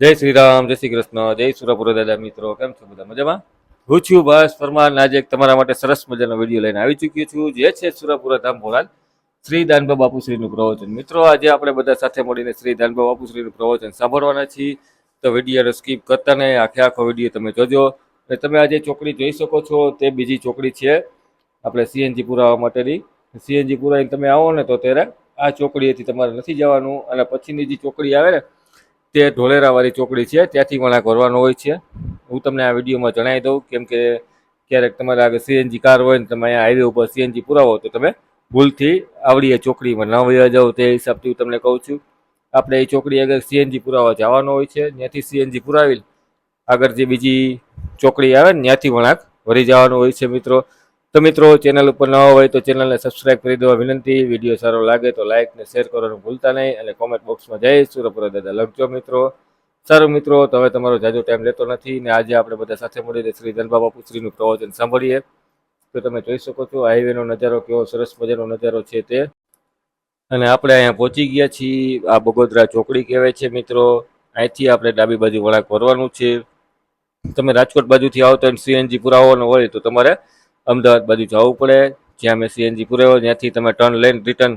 જય શ્રી રામ જય શ્રી કૃષ્ણ, જય સુરાપુરા દાદા મિત્રો, કેમ છો બધા? મજામાં? હું છું બસ પરમાર આજે તમારા માટે સરસ મજાનો વીડિયો લઈને આવી ચૂક્યો છું. જે છે સુરાપુરા ધામ ભોળાદ શ્રી દાનબા બાપુશ્રીનું પ્રવચન. મિત્રો, આજે આપણે બધા સાથે મળીને શ્રી દાનબા બાપુશ્રીનું પ્રવચન સાંભળવાના છીએ. તો વિડીયોને સ્કીપ કરતા નહીં. આખે આખો વીડિયો તમે જોજો. અને તમે આજે ચોકડી જોઈ શકો છો. તે બીજી ચોકડી છે આપણે સીએનજી પુરાવા માટેની. સીએનજી પુરાવીને તમે આવો ને તો ત્યારે આ ચોકડીએથી તમારે નથી જવાનું. અને પછીની જે ચોકડી આવે ને તે ઢોલેરાવાળી ચોકડી છે, ત્યાંથી વળાંક ભરવાનો હોય છે. હું તમને આ વિડીયોમાં જણાવી દઉં, કેમ કે ક્યારેક તમારે આગળ સીએનજી કાર હોય ને તમે અહીંયા હાઈવે ઉપર સીએનજી પુરાવો તો તમે ભૂલથી આવડી એ ચોકડીમાં ન વયા જાઓ, તે હિસાબથી હું તમને કહું છું. આપણે એ ચોકડી આગળ સીએનજી પુરાવા જવાનો હોય છે, ત્યાંથી સીએનજી પુરાવી આગળ જે બીજી ચોકડી આવે ને ત્યાંથી વળાંક ભરી જવાનું હોય છે મિત્રો. તો મિત્રો ચેનલ ઉપર ન હોય તો ચેનલને સબસ્ક્રાઇબ કરી દેવા વિનંતી. વીડિયો સારો લાગે તો લાઇક ને શેર કરવાનું ભૂલતા નહીં અને કોમેન્ટ બોક્સમાં જય સુરપુરા દાદા લખજો મિત્રો. સારું મિત્રો, તો હવે તમારો જાજો ટાઈમ લેતો નથી ને આજે આપણે બધા સાથે મળીને શ્રી ધનબાબા પુત્રીનું પ્રવચન સાંભળીએ. તો તમે જોઈ શકો છો હાઈવેનો નજારો કેવો સરસ મજાનો નજારો છે તે. અને આપણે અહીંયા પહોંચી ગયા છીએ, આ બગોદરા ચોકડી કહેવાય છે મિત્રો. અહીંથી આપણે ડાબી બાજુ વળાંક ભરવાનું છે. તમે રાજકોટ બાજુથી આવતા હોય સીએનજી પુરાવાનો હોય તો તમારે અમદાવાદ બાજુ જવું પડે, જ્યાં મેં સીએનજી પુરાવ્યો, ત્યાંથી તમે ટર્ન લઈને રિટર્ન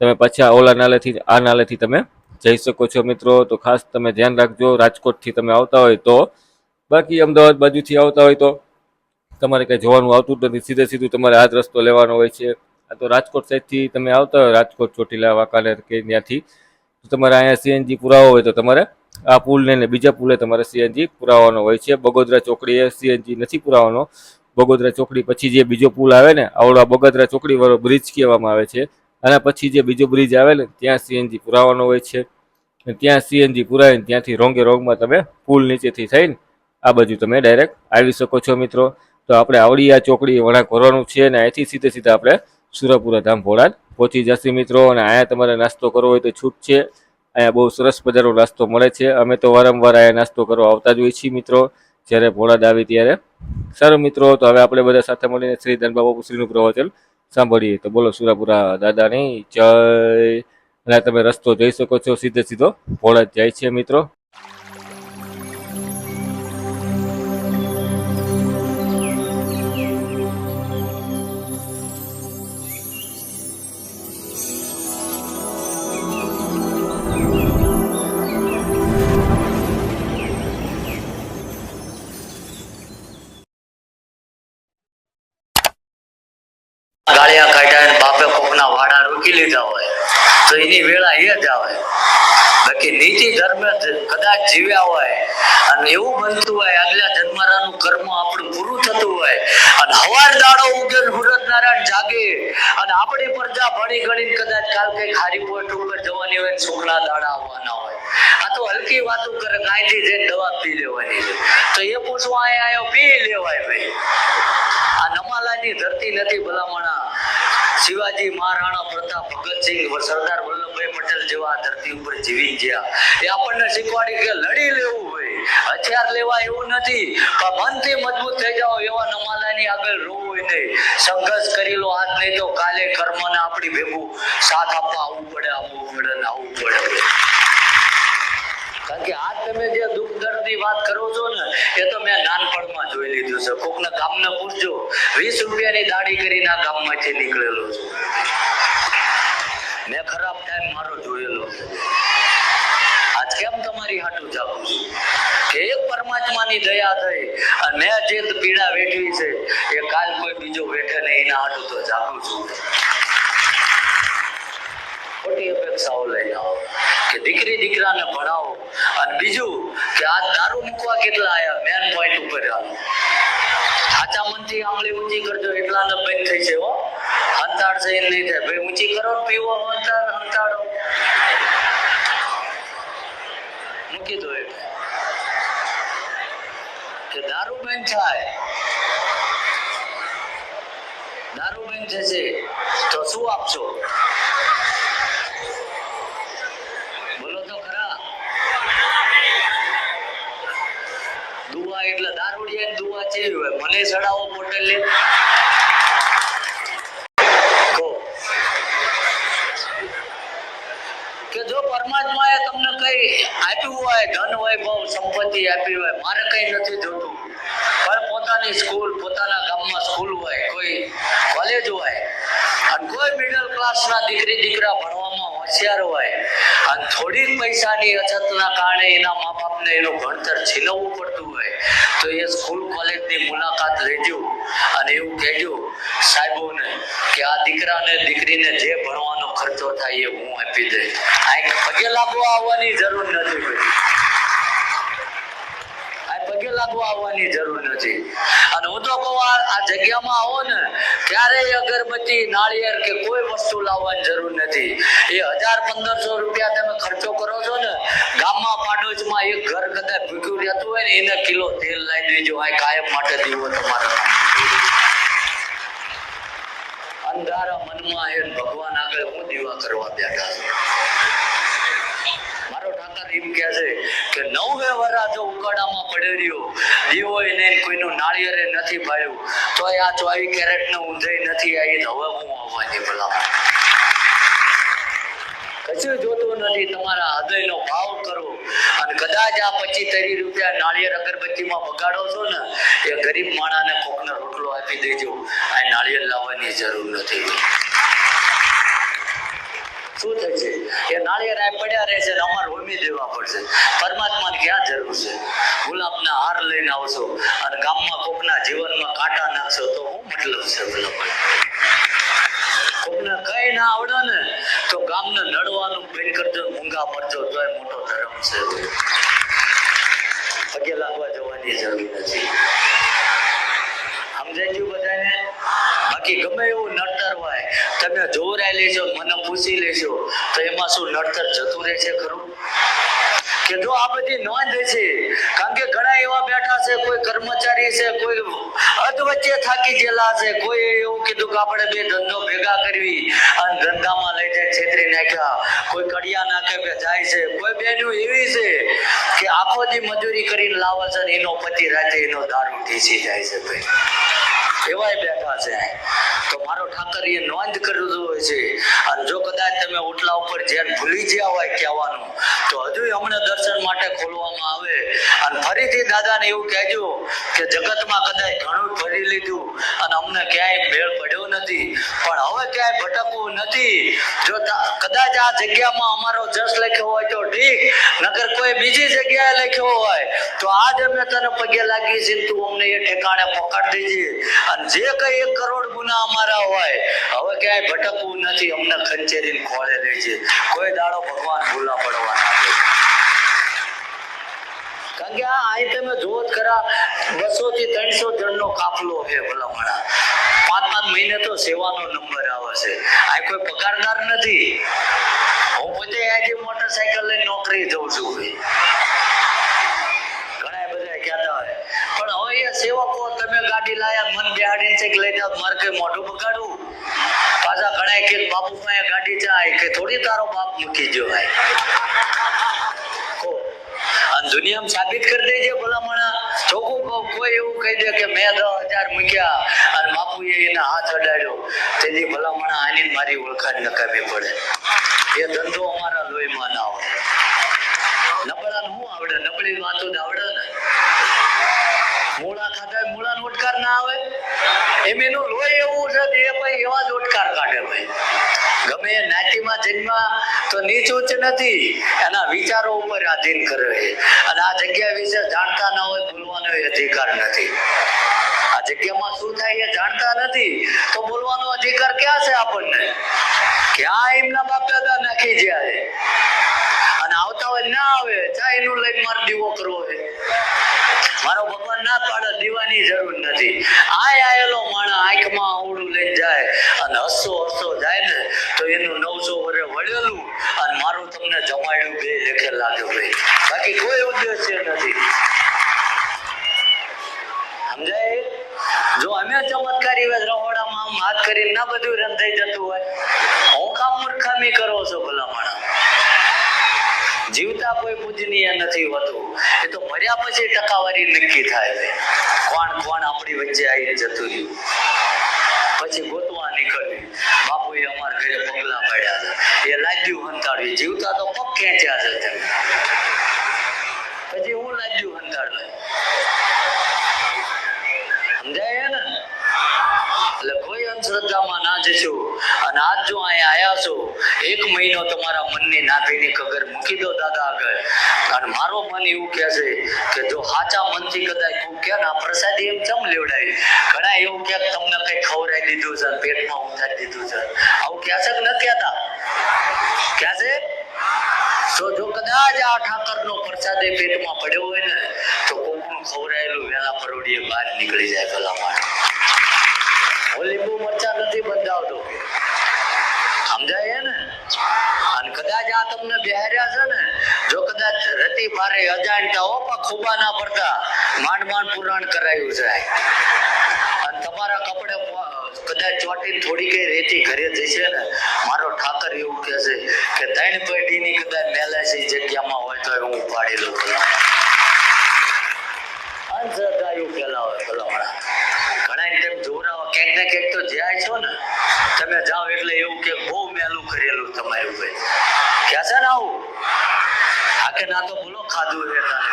તમે પાછા ઓલા નાલેથી, આ નાલેથી તમે જઈ શકો છો મિત્રો. તો ખાસ તમે ધ્યાન રાખજો, રાજકોટથી તમે આવતા હોય તો. બાકી અમદાવાદ બાજુથી આવતા હોય તો તમારે કંઈ જોવાનું આવતું જ નથી. સીધે સીધું તમારે આ જ રસ્તો લેવાનો હોય છે. આ તો રાજકોટ સાઈડથી તમે આવતા હોય, રાજકોટ, ચોટીલા, વાંકાનેર કે ત્યાંથી. તો તમારે અહીંયા સીએનજી પુરાવો હોય તો તમારે આ પુલને ને બીજા પુલે તમારે સીએનજી પુરાવાનો હોય છે. બગોદરા ચોકડીએ સીએનજી નથી પુરાવાનો. બગોદરા ચોકડી પછી જે બીજો પુલ આવે ને, આવડો બગોદરા ચોકડી વાળો બ્રિજ કહેવામાં આવે છે. અને પછી જે બીજો બ્રિજ આવે ને, ત્યાં સીએનજી પુરાવાનો હોય છે. ત્યાં સીએનજી પુરાવીને ત્યાંથી રોંગે રોંગમાં તમે પુલ નીચેથી થઈને આ બાજુ તમે ડાયરેક્ટ આવી શકો છો મિત્રો. તો આપણે આવડી આ ચોકડી વળાંક ભરવાનું છે અને અહીંથી સીધે સીધા આપણે સુરાપુરા ધામ ભોળાદ પહોંચી જશે મિત્રો. અને અહીંયા તમારે નાસ્તો કરવો હોય તો છૂટ છે. અહીંયા બહુ સરસ મજાનો નાસ્તો મળે છે. અમે તો વારંવાર અહીંયા નાસ્તો કરવા આવતા જ હોઈએ છીએ મિત્રો. જ્યારે ભોળાદ આવી ત્યારે. સારું મિત્રો, તો હવે આપણે બધા સાથે મળીને શ્રી ધનબા બાપુશ્રીનું પ્રવચન સાંભળીએ. તો બોલો સુરાપુરા દાદાની, જય. અને તમે રસ્તો જોઈ શકો છો, સીધે સીધો. ભોળાદ જાય છે મિત્રો. રોકી લીધા હોય. તો એની વેળા એ જ આવે. બાકી નીતિ ધર્મ કદાચ જીવ્યા હોય અને એવું બનતું હોય, આગલા જન્મરાનું કર્મ આપણું પૂરું થતું હોય અને હવાર દાડો ઉગે ને સુરત નારાયણ જાગે અને આપણી પ્રજા ભણી ગણીને કદાચ કાલ કઈ ખારી પોસ્ટ ઉપર જવાની હોય ને દાડા આવવાના હોય. આ તો હલકી વાતો કરે કાંઈથી જઈને દવા પી લેવાની છે. તો એ પૂછવા અહીંયા આવ્યો પી લેવાય ભાઈ. આ નમાલાની ધરતી નથી ભલામણા. શિવાજી મહારાણા પ્રતાપ ભગતસિંહ સરદાર વલ્લભભાઈ પટેલ જેવા ધરતી ઉપર જીવી ગયા. એ આપણને શીખવાડી કે લડી લેવું હોય હથિયાર લેવા એવું નથી. પણ મનથી મજબૂત થઈ જાઓ એવા નમાલાની આગળ રોવું નહીં. સંઘર્ષ કરી લો, આજ નહીં તો કાલે કર્મને આપણી ભેગું સાથ આપવા આવવું પડે આવવું પડે આવવું પડે. કારણ કે આજ તમે જે દુઃખ દર્દની વાત કરો છો ને, એ તો મેં નાનપણમાં જોઈ લીધું છે. કોકના ગામને પૂછજો, વીસ રૂપિયાની દાઢી કરીને આ ગામમાંથી નીકળેલો છું. મેં ખરાબ ટાઈમ મારો જોયેલો આજ કેમ તમારી હાટું જાગું છું? કે એક પરમાત્માની દયા થઈ અને મેં જે પીડા વેઠવી છે, એ કાલ કોઈ બીજો વેઠે નહીં, એના હાટું તો જાગું છું. ખોટી અપેક્ષાઓ લઈ આવો. કે દીકરી દીકરાને ભણાવો. અને બીજું કે આ દારૂ મૂકવા કેટલા આયા? મેન પોઈન્ટ ઉપર આવ્યો સાચા મનથી આંગળી ઊંચી કરજો, એટલા ને બંધ થઈ છે, હો. હંતાડ છે નહીં થાય. ભાઈ, ઊંચી કરો પીવો હંતાડ હંતાડો મૂકી દો એટલે કે દારૂ બંધ થાય. દારૂ બંધ થશે તો શું આપશો બોલો તો ખરા દુઆ એટલે દારૂડિયા દુઆ મને ચડાવો બોટલ કે જો પરમાત્માએ તમને કઈ આપ્યું હોય, ધન હોય, બહુ સંપત્તિ આપી હોય, મારે કઈ નથી જોતું. પણ પોતાની સ્કૂલ પોતાના ગામમાં સ્કૂલ હોય, કોઈ કોલેજ હોય, અને કોઈ મિડલ ક્લાસના દીકરી, દીકરા ભણવામાં હોશિયાર હોય, અને થોડીક પૈસાની અછતના કારણે એના મા બાપને એનું ભણતર છીનવવું પડતું હોય તો એ સ્કૂલ કોલેજની મુલાકાત લેજો અને એવું કહેજો સાહેબોને કે આ દીકરાને, દીકરીને જે ભણવાનો ખર્ચો થાય એ હું આપી દઈશ. આ પગે લાગવા આવવાની જરૂર નથી આ પગે લાગવા આવવાની જરૂર નથી. આ જગ્યામાં આવો ને, ક્યારેય અગરબત્તી, નાળિયેર કે કોઈ વસ્તુ લાવવાની જરૂર નથી. એ હજાર પંદરસો રૂપિયા તમે ખર્ચો કરો છો ને, ગામમાં પાડોશમાં એક ઘર કદાચ ભૂખ્યું રહેતું હોય ને, એને કિલો તેલ લાવી દેજો. આ કાયમ માટે દીવો તમારા અંધારા મનમાં એ ભગવાન આગળ હું દીવા કરવા બેઠા છું. એમ કહે છે કે નવે વરા જો ઉકાળામાં પડે રહ્યો દીવોય ને કોઈનું નાળિયેરે નથી પાડ્યું તો આ ચોવીસ કેરેટ ને ઊંધાઈ નથી આવી હવે હું આવવાની ભલા. કશું જોતું નથી, તમારા હૃદયનો ભાવ કરો. અને કદાચ આ પચીસ ત્રીસ રૂપિયા નાળિયેર અગરબત્તીમાં બગાડો છો ને, એ ગરીબ માણાને કોકને રોટલો આપી દેજો. આ નાળિયેર લાવવાની જરૂર નથી. શું થશે એ નાળિયેર પડ્યા રહે છે અમારે હોમી દેવા પડશે. પરમાત્માને ક્યાં જરૂર છે? ગુલાબના હાર લઈને આવશો અને ગામમાં કોકના જીવનમાં કાંટા નાખશો તો હું મતલબ છે બોલો કોકને કઈ ના આવડે ને તો ગામને નડવાનું બંધ કરજો ઊંઘા મરજો તો એ મોટો ધર્મ છે. લેજો, મને પૂછી લેજો. તો એમાં શું નડતર જતું રહે છે ખરું? કે જો આ બધી નોંધ છે, કારણ કે ઘણા એવા બેઠા છે, કોઈ કર્મચારી છે, કોઈ અધ વચ્ચે થાકી ગયેલા છે, કોઈ એવું કીધું કે આપણે બે ધંધો ભેગા કરવી, અને ધંધામાં લઈ જાય, છેતરી નાખ્યા, કોઈ કડિયા નાખે કે જાય છે, કોઈ બેનું એવી છે કે આખો દી મજૂરી કરીને લાવે છે એનો પતિ રાતે એનો દારૂ ઢીસી જાય છે, ભાઈ. એવાય બેઠા છે. તો મારો ઠાકર એ નોંધ કર્યું હોય છે. અને જો કદાચ તમે ઓટલા ઉપર ધ્યાન ભૂલી ગયા હોય કહેવાનું. તો હજુ હમણાં દર્શન માટે ફરીથી દાદાને એવું કહેજો કે જગતમાં કદાચ ઘણું ભરી લીધું અને અમને ક્યાંય મેળ પડ્યો નથી. પણ હવે ક્યાંય ભટકવું નથી. જો કદાચ આ જગ્યામાં અમારો જસ લખ્યો હોય તો ઠીક નગર કોઈ બીજી જગ્યાએ લખ્યો હોય તો આજ અમે તને પગે લાગી છે તું અમને એ ઠેકાણે પકડ દેજે. અને જે કઈ એક કરોડ ગુના અમારા હોય, હવે ક્યાંય ભટકવું નથી. અમને ખંચેરીને ખોળે દેજે. કોઈ દાડો ભગવાન ભૂલા પડવાના કારણ કે આ અહીં તમે જુઓ ખરા, બસો થી ત્રણસો જણનો કાફલો છે ભલામણા. પાંચ પાંચ મહિને તો સેવાનો નંબર આવે છે. આ કોઈ પગારદાર નથી. હું પોતે આજે મોટરસાયકલ લઈને નોકરી જઉં છું ઘણા બધા કહેતા પણ હવે એ સેવકો, તમે ગાડી લાયા, મન બેહાડીને છે કે લઈને મારે કઈ મોઢું બગાડવું? પાછા ઘણા કે, બાપુ પાસે ગાડી જાય કે થોડી તારો બાપ મૂકી જવાય દુનિયામાં સાબિત કરી દેજે ભલામણા. ચોખ્ખું કોઈ એવું કહી દે કે મેં દસ હજાર મૂક્યા અને બાપુએ એને હાથ અડાડ્યો. તેની ભલામણા આની મારી ઓળખાણ નકામી પડે. એ ધંધો અમારા લોહીમાં ના હોય નબળા શું આવડે? નબળી વાતો આવડે ને? મૂળા ખાતા મૂળા ઉટકાર ના આવે? એમ એનું લોહી એવું છે એ ભાઈ એવા જ ઓટકાર કાઢે ભાઈ. ગમે એ જન્મ, તો નીચ ઉચ્ચ નથી. એના વિચારો ઉપર આધીન કરે અને આ જગ્યા વિશે જાણતા ના હોય, બોલવાનો એ અધિકાર નથી. આ જગ્યામાં શું થાય એ જાણતા નથી, તો બોલવાનો અધિકાર ક્યાં છે આપણને? ક્યાં એમના બાપ દાદા નાખી છે? અને આવતા હોય ના આવે ચા એનું લઈને મારે દીવો કરવો છે. મારો ભગવાન ના પાડે, દીવાની જરૂર નથી. આય આયેલો માણસ આંખમાં આવડું લઈ જાય અને હસો જાય વરે વળેલું. અને મારું તમને જમાડ્યું બે લેખે લાગે ભાઈ. બાકી કોઈ ઉદ્દેશ્ય નથી. સમજાય? જો અમે ચમત્કારી રહોડામાં આમ હાથ કરીને ના બધું રંધાઈ જતું હોય, હું કામ મૂર્ખામી કરો છો ભલા જીવતા કોઈ પૂજનીય નથી હોતું. એ તો મર્યા પછી ટકાવારી નક્કી થાય કોણ કોણ આપણી વચ્ચે આવી જતું રહ્યું? પછી ગોતવા નીકળવી બાપુએ અમારે ઘરે પગલા પાડ્યા છે એ લાગ્યું હંતાડવી જીવતા તો પગ ખેંચ્યા છે પછી હું લાગ્યું અંધાડે સમજાય ને કોઈ અંધશ્રદ્ધામાં ના જશો. અને આજ જો અહીંયા આવ્યા છો, એક મહિનો તમારા મનની નાભીની કગર મૂકી દો દાદા આગળ. અને મારો મન એવું કહે છે કે જો સાચા મનથી કદાચ કોઈ કે ના પ્રસાદી એમ ચમ લેવડાય? ઘણા એવું કે તમને કઈ ખવડાવી દીધું છે, પેટમાં ઉતારી દીધું છે. આવું કહે છે કે ન કહેતા? કહે છે? તો જો કદાચ આ ઠાકરનો પ્રસાદ એ પેટમાં પડ્યો હોય ને, તો કોકનું ખવડાયેલું વેલા પરોડીએ બહાર નીકળી જાય ભલા માટે મરચા નથી બંધાવતો. સમજાય ને? અને કદાચ આ તમને બેહાર્યા છે ને, જો કદાચ રતિ મારે અજાણતા હો પણ ના પડતા માંડ માંડ પુરાણ કરાયું છે. અને તમારા કપડે કદાચ ચોટી થોડી કઈ રેતી ઘરે જશે ને, મારો ઠાકર એવું કહે છે કે, ત્રણ પેઢીની કદાચ મેલાસી જગ્યામાં હોય તો હું ઉપાડી લઉં ભલા અંધશ્રદ્ધા એવું ફેલાવે ભલામણા ઘણા ટાઈમ જોરાવા ક્યાંક ને ક્યાંક તો જાય છો ને, તમે જાઓ એટલે એવું કે બહુ મેલું કરેલું તમારું ભાઈ ક્યાં છે ને આવું? આ કે ના તો બોલો ખાધું છે તારે.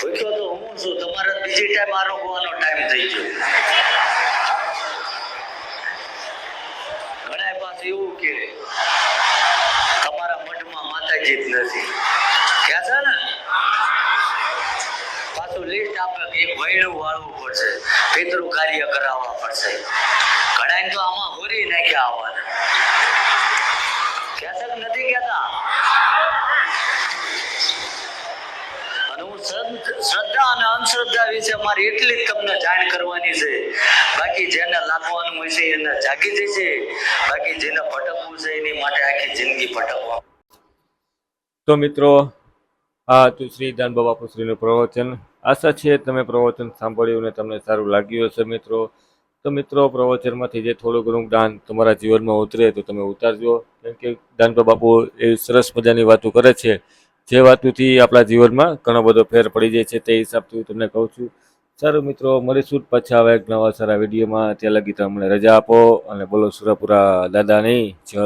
પૂછ્યો તો હું છું, તમારે બીજી ટાઈમ આરોગવાનો ટાઈમ થઈ ગયો. ઘણા પાસે એવું કે તમારા મઢમાં માતાજી જ નથી. ક્યાં છે ને? પાછું લિસ્ટ આપે કે એક વૈણું વાળવું પડશે પિતૃ કાર્ય કરાવવા પડશે. ઘણા તો આમાં હોરી નાખ્યા આવવાના. કહેતા નથી કહેતા? શ્રદ્ધ- અને અંધશ્રદ્ધા વિશે મારી એટલી જ તમને જાણ કરવાની છે. બાકી જેને લાગવાનું હોય છે એને જાગી જશે. બાકી જેને ભટકવું છે એની માટે આખી જિંદગી ભટકવા. તો મિત્રો, આ હતું શ્રી દાનબા બાપુશ્રીનું પ્રવચન. આશા છે તમે પ્રવચન સાંભળ્યું અને તમને સારું લાગ્યું હશે મિત્રો. તો મિત્રો, પ્રવચનમાંથી જે થોડું ઘણું જ્ઞાન તમારા જીવનમાં ઉતરે તો તમે ઉતારજો. કેમ કે દાનબા બાપુ એ સરસ મજાની વાતો કરે છે. જે વાતોથી આપણા જીવનમાં ઘણો બધો ફેર પડી જાય છે તે હિસાબથી હું તમને કહું છું. સારું મિત્રો, મળીશું પાછા હવે એક નવા સારા વિડીયોમાં. ત્યાં લગી તમને રજા આપો અને બોલો સુરાપુરા દાદાની જય.